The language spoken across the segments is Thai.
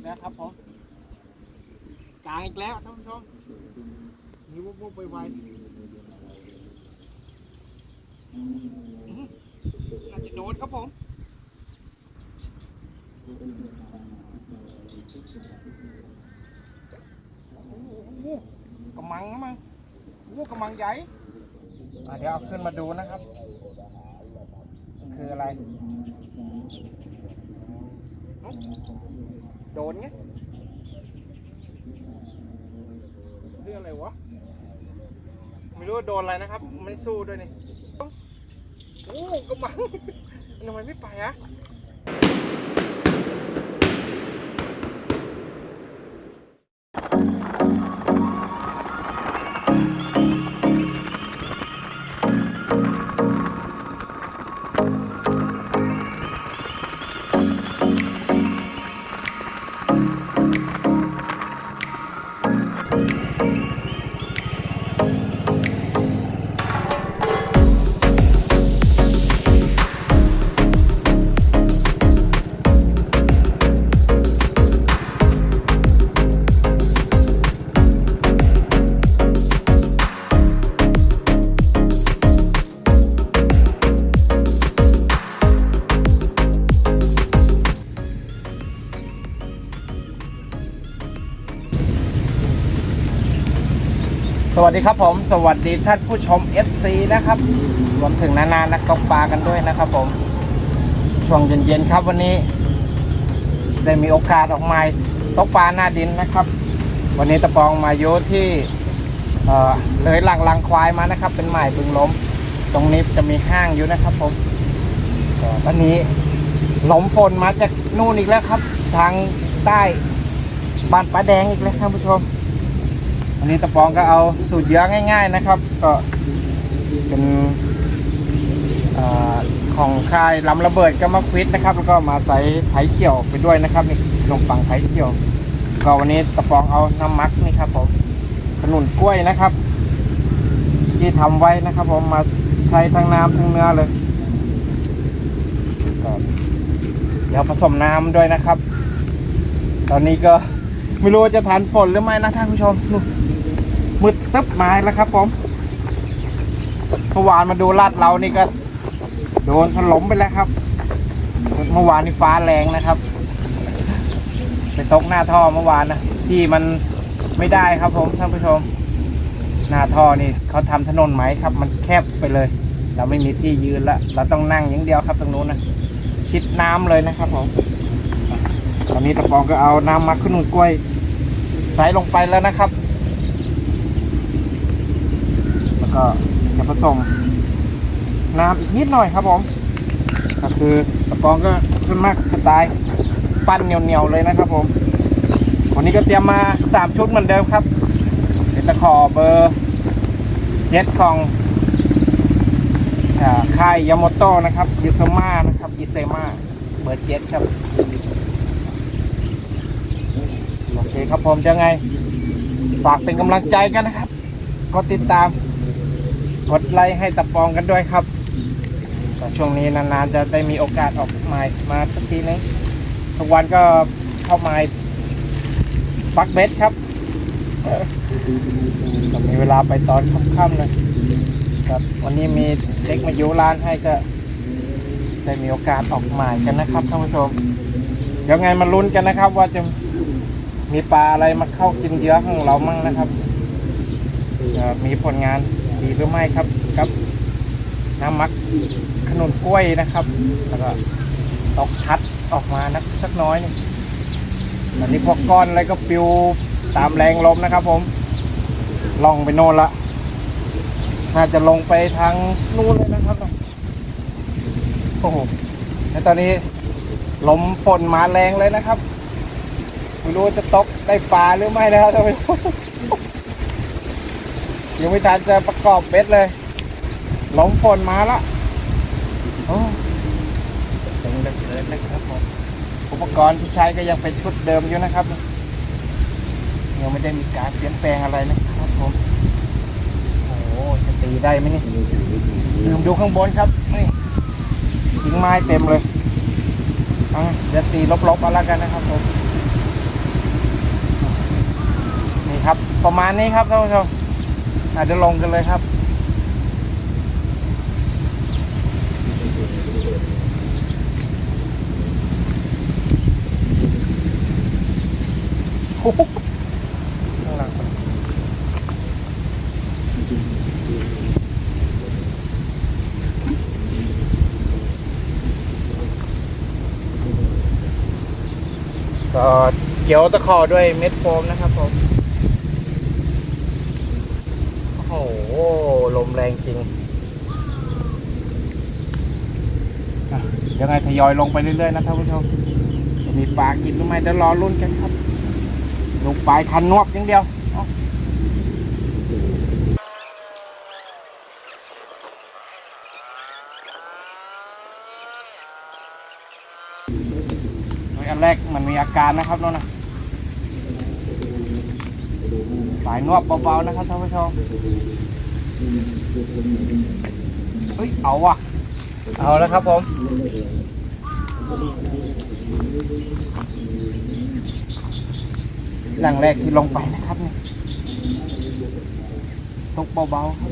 อีกแล้วครับผมกลางอีกแล้วท่านผู้ชมนี่วุบวุบไวๆอื้อหือน่าจะโดนครับผมกระมังนะมั้งโอ้กระมังใหญ่เดี๋ยวเอาขึ้นมาดูนะครับ คืออะไร โดนไงเรื่องอะไรวะ ไม่รู้ว่าโดนอะไรนะครับ ไม่สู้ด้วยนี่ โอ้กระมังทำไมไม่ไปอะ วัสดีครับผม สวัสดีท่านผู้ชม FC นะครับ รวมถึงนานานักตกปลากันด้วยนะครับผม ช่วงเย็นๆครับวันนี้ ได้มีโอกาสออกมาตกปลาหน้าดินนะครับ วันนี้ตะปองมาอยู่ที่เอ่อเลยหลังลังควายมานะครับ เป็นหมายบึงล้ม ตรงนี้จะมีห้างอยู่นะครับผมก็วันนี้หลมฝนมาจากนู่นอีกแล้วครับ ทางใต้บ้านป้าแดงอีกแล้วท่านผู้ชม วันนี้ตะปองก็เอาสูตรเยอะง่าย ๆนะครับ ก็เป็นอของค่ายลำระเบิดก็มาควิดนะครับ แล้วก็มาใส่ไถเขียวไปด้วยนะครับนี่ขนมปังไถเขียว ก็วันนี้ตะปองเอาน้ำมักนี่ครับผมขนุนกล้วยนะครับ ที่ทำไว้นะครับ ผมมาใช้ทั้งน้ำทั้งเนื้อเลยก็เดี๋ยวผสมน้ำด้วยนะครับ ตอนนี้ก็ไม่รู้จะทันฝนหรือไม่นะท่านผู้ชมนู่ มืดตึ๊บม้แล้วครับผมเมื่อวานมาดูลาดเรานี่ก็ โดนถล่มไปแล้วครับเมื่อวานนี่ฟ้าแรงนะครับไปตกหน้าท่อเมื่อวานนะที่มันไม่ได้ครับผมท่านผู้ชม หน้าท่อนี่เขาทำถนนไหมครับ มันแคบไปเลย เราไม่มีที่ยืนละเราต้องนั่งอย่างเดียวครับตรงนู้นนะชิดน้ำเลยนะครับผมตอนนี้ตะปองก็เอาน้ำมักขนุนกล้วย ใส่ลงไปแล้วนะครับ แล้วก็จะผสมน้ำอีกนิดหน่อยครับผม ก็คือตะปองก็ส่วนมากสไตล์ปั้นเหนียวๆเลยนะครับผม วันนี้ก็เตรียมมา 3 ชุดเหมือนเดิมครับเป็นตะขอเบอร์เจ็ดของค่ายยาโมโตนะครับยิเซมานะครับยิเซมาเบอร์เจ็ดครับ โอเคครับผมจะไง ฝากเป็นกำลังใจกันนะครับกดติดตาม กดไลค์ให้ตะปองกันด้วยครับแต่ช่วงนี้นานๆจะได้มีโอกาสออกหมายมาสักทีนึงทุกวันก็เข้าหมายปักเบ็ดครับเออก็มีเวลาไปตอนค่ำๆเลยครับวันนี้มีเด็กมาอยู่ร้านให้ก็ได้มีโอกาสออกหมายกันนะครับท่านผู้ชม เดี๋ยวไงมาลุ้นกันนะครับ ว่าจะมีปลาอะไรมาเข้ากินเยอะของเรามั่งนะครับจะมีผลงาน ดีหรือไม่ครับกับน้ำมักขนุนกล้วยนะครับ แล้วก็ตกทัดออกมานักสักน้อยนึงตอนนี้พวกก้อนอะไรก็ปิวตามแรงลมนะครับ ผมลองไปโน่นละน่าจะลงไปทางนู้นเลยนะครับโอ้โหแล้วตอนนี้ลมฝนมาแรงเลยนะครับ ไม่รู้จะตกได้ปลาหรือไม่นะครับท่านผู้ชม ยังไม่ทันจะประกอบเบ็ดเลยหลงฝนมาละโอ้เจ๋งเหลือเกินนะครับผมอุปกรณ์ที่ใช้ก็ยังเป็นชุดเดิมอยู่นะครับยังไม่ได้มีการเปลี่ยนแปลงอะไรนะครับผมโอ้โหจะตีได้ไหมนี่ลืมดูข้างบนครับนี่กิ่งไม้เต็มเลยอะเดี๋ยวตีลบๆเอาละกันนะครับผมนี่ครับ ประมาณนี้ครับท่านผู้ชม อาจจะลงกันเลยครับโอ้โหข้างหลังก็เกี่ยวตะขอด้วยเม็ดโฟมนะครับผม โอ้โหลมแรงจริงอะยังไงทยอยลงไปเรื่อยๆนะท่านผู้ชมจะมีปลากินหรือไม่เดี๋ยวรอรุ่นกันครับลูกปลายคันนวบอย่างเดียวอันแรกมันมีอาการนะครับโน่นนะ สายนวบเบาๆนะครับท่านผู้ชมเฮ้ยเอาว่ะ เอาแล้วครับผมหลังแรกที่ลงไปนะครับเนี่ยตกเบาๆครับ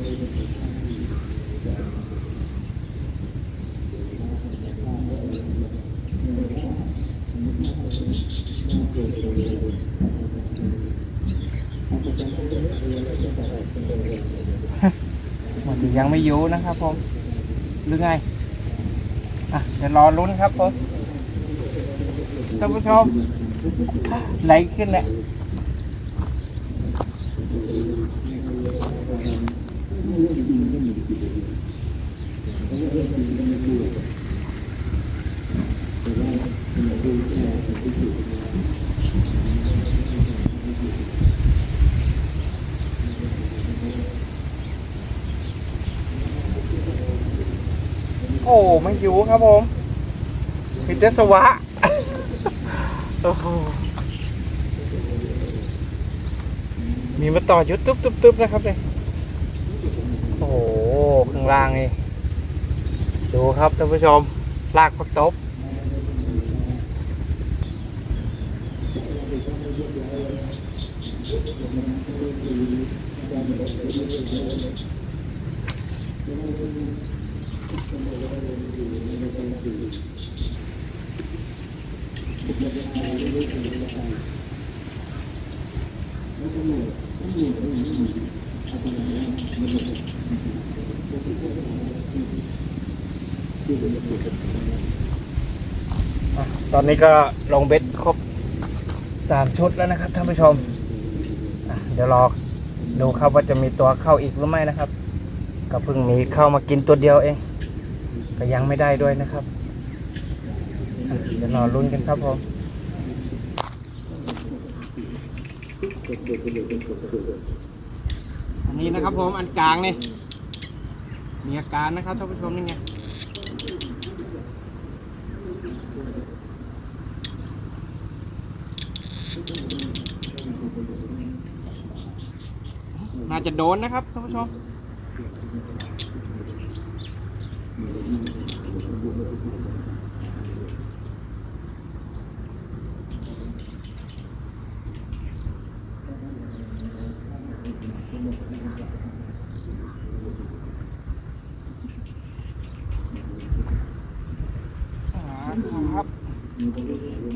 มันยังไม่อยู่นะครับผมหรือไงอะเดี๋ยวรอลุ้นครับผมท่านผู้ชมไหลขึ้นแหละ โอ้ไม่อยู่ครับผมพิเตสวะโอ้โหมีมาต่อยุดตุ๊บตุ๊บตุ๊บนะครับเนี่ยโอ้โหข้างล่างนี่ดูครับท่านผู้ชมลากพักตบอ ตอนนี้ก็ลงเบ็ดครบสามชุดแล้วนะครับท่านผู้ชม เดี๋ยวรอดูครับว่าจะมีตัวเข้าอีกหรือไม่นะครับ ก็เพิ่งมีเข้ามากินตัวเดียวเอง ก็ยังไม่ได้ด้วยนะครับอะเดี๋ยวรอลุ้นกันครับผมอันนี้นะครับผมอันกลางนี่มีอาการนะครับท่านผู้ชมนี่ไงน่าจะโดนนะครับท่านผู้ชม อ่าครับ แห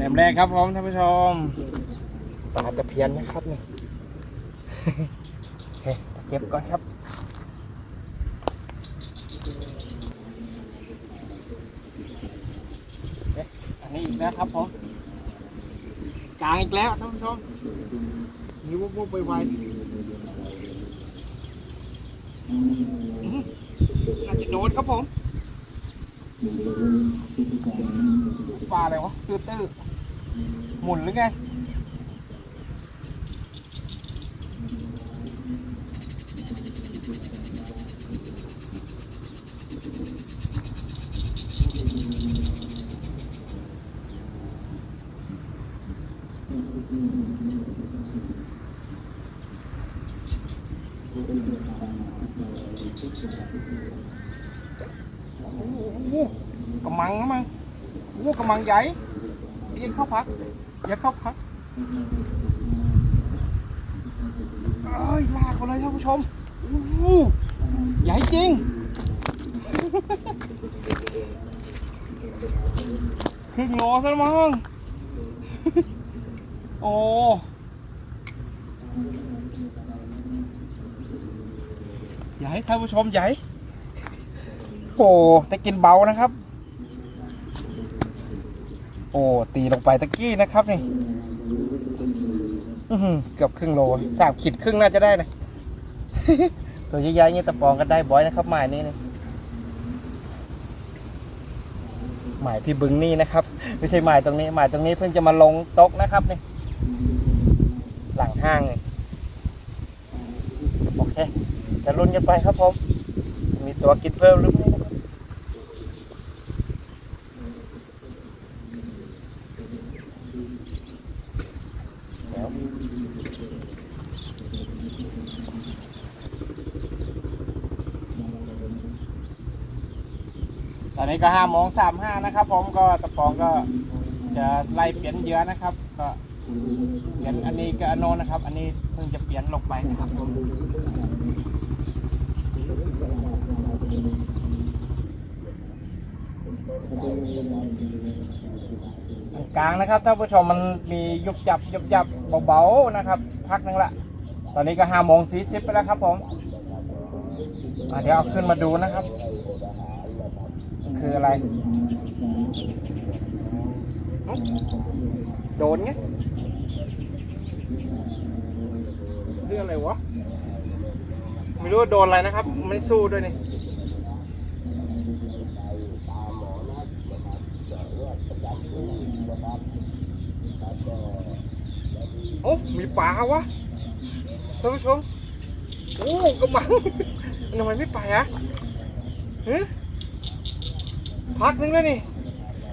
ลมแรกครับผมท่านผู้ชมปลาตะเพียนนะครับนี่ โอเคเก็บก่อนครับ เอ๊ะอั นี้อีกแล้วครับผมกลางอีกแล้วท่านผู้ชมนิ้ววุบๆไวๆอื้อหือน่าจะโดนครับผมปลาอะไรวะตื้อตื้อๆหมุนหรือไง โอ้โหกำมังนะมั้งโอ้โหกำ มังใหญ่ยังเข้าพัก อย่าเข้าพักเอ้ยลากมาเลยท่านผู้ชมใหญ่จริง ครึ่งโลซะแล้วมั้งโอ้ใหญ่ท่านผู้ชมใหญ่โอ้แต่กินเบานะครับ โอ้ตีลงไปตะกี้นะครับนี่เกือบครึ่งโลสามขีดครึ่งน่าจะได้นะตัวใหญ่ๆเนี่ยตะปองกันได้บ่อยนะครับหมายนี้นะหมายที่บึงนี่นะครับ ไม่ใช่หมายตรงนี้หมายตรงนี้เพิ่งจะมาลงตกนะครับนี่หลังห้างนี่โอเค จะลุ้นกันไปครับผม มีตัวกินเพิ่มหรือไม่ นะครับเดี๋ยวตอนนี้ก็ห้าโมงสามห้านะครับ ผมก็ตะปองก็จะไล่เปลี่ยนเยื่อนะครับ ก็เปลี่ยนอันนี้กับอโนนนะครับ อันนี้เพิ่งจะเปลี่ยนลงไปนะครับผม กลางนะครับท่านผู้ชมมันมียุบยับยุบยับเบาๆนะครับ พักหนึงละ ตอนนี้ก็ห้าโมงสี่สิบไปแล้วครับผมเดี๋ยวเอาขึ้นมาดูนะครับ คืออะไร โดนไงเรื่องอะไรวะ ไม่รู้ว่าโดนอะไรนะครับ ไม่สู้ด้วยนี่ โอ้มีปลาวะท่านผู้ชมโอ้กระมังทำไมไม่ไปอะเฮ้ยพักนึงแล้วนี่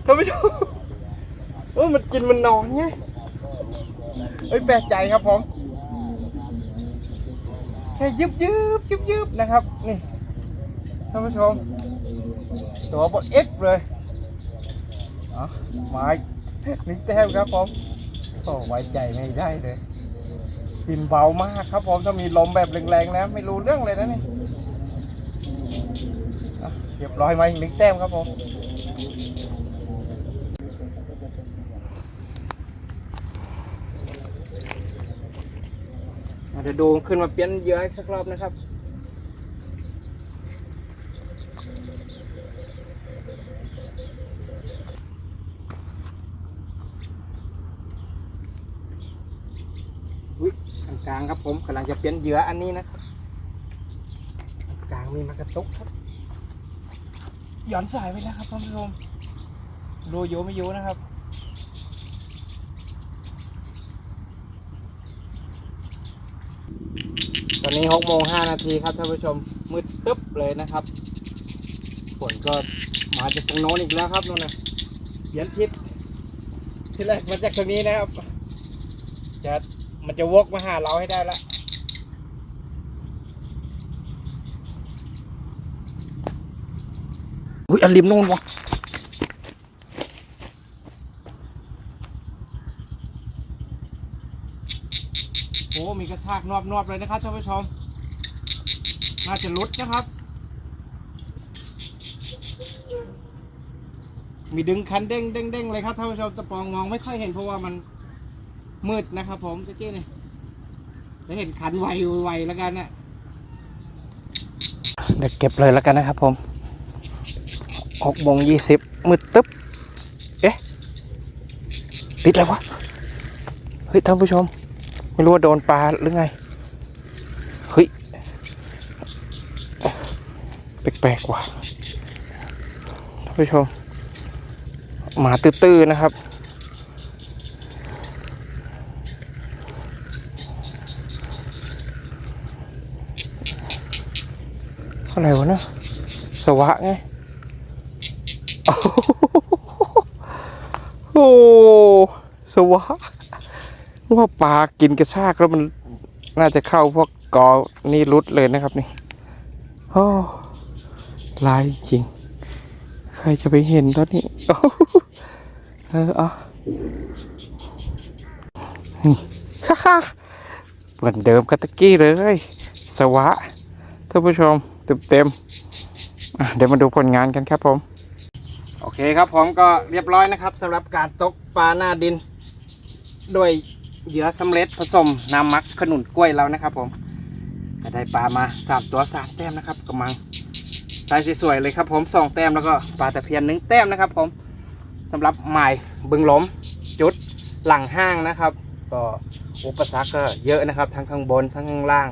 ท่านผู้ชมเออมันกินมันนอนไงเอ้ยแปลกใจครับผมแค่ยึบยึบยึบยึบนะครับนี่ท่านผู้ชมตัวบดเอฟเลยอ๋อไม้นิกแต้มครับผม ตไว้ใจไม่ได้เลยกินเบามากครับผมถ้ามีลมแบบแรงๆนะ ไม่รู้เรื่องเลยนะนี่เรียบร้อยไหมหนึ่งแต้มครับผมเดี๋ยวดูขึ้นมาเปลี่ยนเยอให้สักรอบนะครับ อุ๊ยอัน กลางครับผมกำลังจะเปลี่ยนเหยื่ออันนี้นะครับอันกลางมีมากระตุกครับหย่อนสายไปแล้วครับท่านผู้ชมดูโยไม่โยนะครับตอนนี้หกโมงห้านาทีครับท่านผู้ชมมืดตึ๊บเลยนะครับฝนก็มาจากตรงโน้นอีกแล้วครับนู่นนะเปลี่ยนทิศที่แรกมาจากตรงนี้นะครับจะ มันจะวกมาหาเราให้ได้ละอุ้ยอันริมนู่นวะโอ้มีกระชากนอบนอบเลยนะครับท่านผู้ชมน่าจะลุดนะครับ มีดึงคันเด้งเด้งเด้งเลยครับท่านผู้ชมตะปองมองไม่ค่อยเห็นเพราะว่ามัน มืดนะครับผมตะกี้นี่จะเห็นคันไวไวแล้วกันนะเดี๋ยวเก็บเลยแล้วกันนะครับผมหกโมงยี่สิบมืดตึ๊บ เอ๊ะ ติดอะไรวะ เฮ้ยท่านผู้ชม ไม่รู้ว่าโดนปลาหรือไง เฮ้ย แปลกๆว่ะท่านผู้ชม หมาตื้อๆนะครับ อะไรวะเนะสวะไงโอ้สวะว่าปลากินกระชากแล้วมันน่าจะเข้าพวกกอนี่รุดเลยนะครับนี่โอ้ลายจริง ใครจะไปเห็นตอนนี้เออเอานี่ฮ่าฮ่าเหมือนเดิมกัตะกี้เลย สวะท่านผู้ชม เต็มเต็มๆเดี๋ยวมาดูผลงานกันครับผม โอเคครับผมก็เรียบร้อยนะครับสำหรับการตกปลาหน้าดิน ด้วยเหยื่อสำเร็จผสมน้ำมักขนุนกล้วยเรานะครับ ผมก็ได้ปลามาสามตัวสามแต้มนะครับกำลังใส่สวยๆเลยครับ ผมสองแต้มแล้วก็ปลาตะเพียนหนึ่งแต้มนะครับ ผมสำหรับหมายบึงหลมจุดหลังห้างนะครับ ก็อุปสรรคก็เยอะนะครับ ทั้งข้างบนทั้งข้างล่าง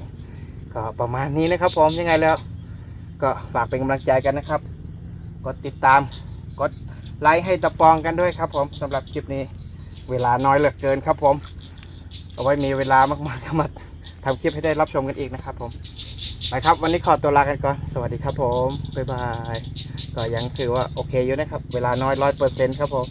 ก็ประมาณนี้นะครับ ผมยังไงแล้ว ก็ฝากเป็นกำลังใจกันนะครับ กดติดตาม กดไลค์ให้ตะปองกันด้วยครับ ผมสำหรับคลิปนี้ เวลาน้อยเหลือเกินครับผม เอาไว้มีเวลามากๆก็มาทำคลิปให้ได้รับชมกันอีกนะครับ ผมไปครับ วันนี้ขอตัวลากันก่อน สวัสดีครับผม บ๊ายบาย ก็ยังถือว่าโอเคอยู่นะครับ เวลาน้อยร้อยเปอร์เซ็นต์ครับผม